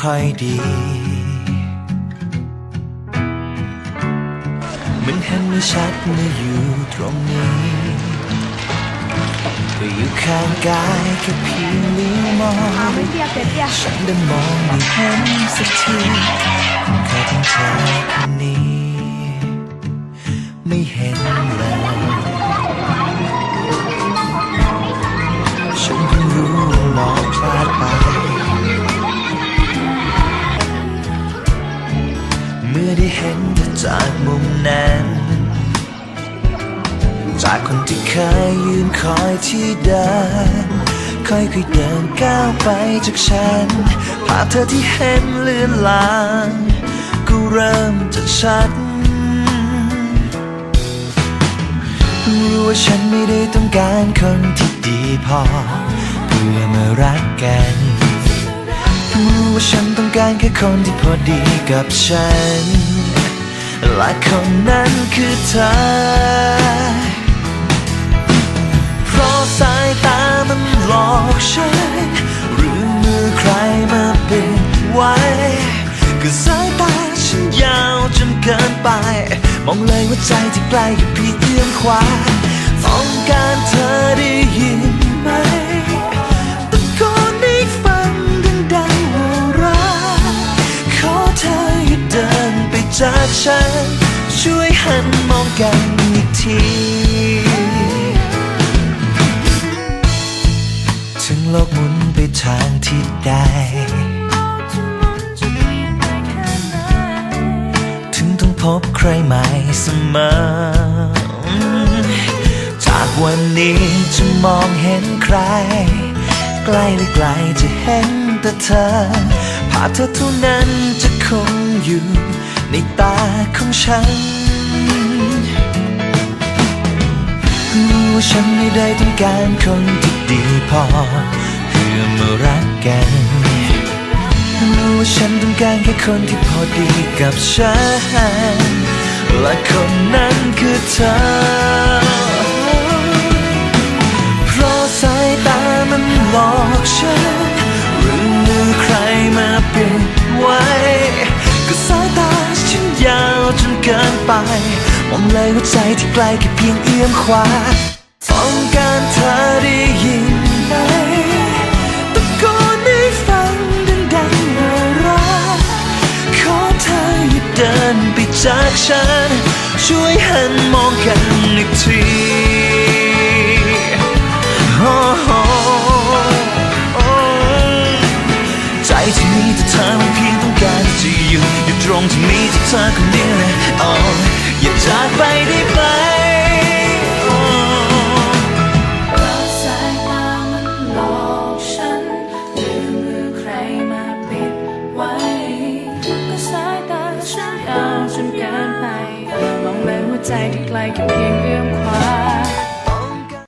ายตาไม่ค่อยดี มันเห็นไม่ชัดเมื่ออยู่ตรงนี้ ก็อยู่ข้างกายแค่เพียงเลี้ยวมองไม่เบียร์เป็ดเบียร์ฉันได้มองไม่เห็นสักทีแค่ทั้งเธอคนนี้ ไม่เห็นเลยฉัน จากคนที่เคยยืนคอยที่เดินค่อยๆเดินก้าวไปจากฉัน ภาพเธอที่เห็นเลือนลางก็เริ่มจะชัดรู้ว่าฉันไม่ได้ต้องการคนที่ดีพอ เพื่อมารักกันรู้ว่าฉันต้องการแค่คนที่พอดีกับฉันและคนนั้นคือเธอ ราะสายตามันหลอกฉันหรือมือใครมาปิดไว้ก็สายตาฉันยาวจนเกินไป มองเลยว่าใจที่ใกล้กับพี่เอื้อมขวาต้องการเธอได้ยินไหมตะโกนให้ฟังดังๆว่ารักขอเธออย่าเดินไปจากฉัน ช่วยหันมองกันอีกที โลกหมุนไปทางที่ใดถึงต้องพบใครใหม่เสมอ จากวันนี้จะมองเห็นใคร ใกล้หรือไกลจะเห็นแต่เธอ ภาพเธอเท่านั้นจะคงอยู่ในตาของฉันรู้ว่าฉันไม่ได้ต้องการคนที่ ดีพอ เพื่อมารักกันรู้ว่าฉันต้องการแค่คนที่พอดีกับฉัน และคนนั้นคือเธอ เพราะสายตามันหลอกฉันหรือมือใครมาปิดไว้ ก็สายตาฉันยาวจนเกินไปมองเลยว่าใจที่ใกลแค่เพียงเอื้อมขวาต้องการเธอ หันมองกันอีกทีใจที่มีแต่เธอเพียงต้องการจะอยู่อยู่ตรงที่มีแต่เธอคนเดียวนะ oh อย่าจากไปได้ปะ ใจที่ไกลแค่เพียงเอื้อมคว้า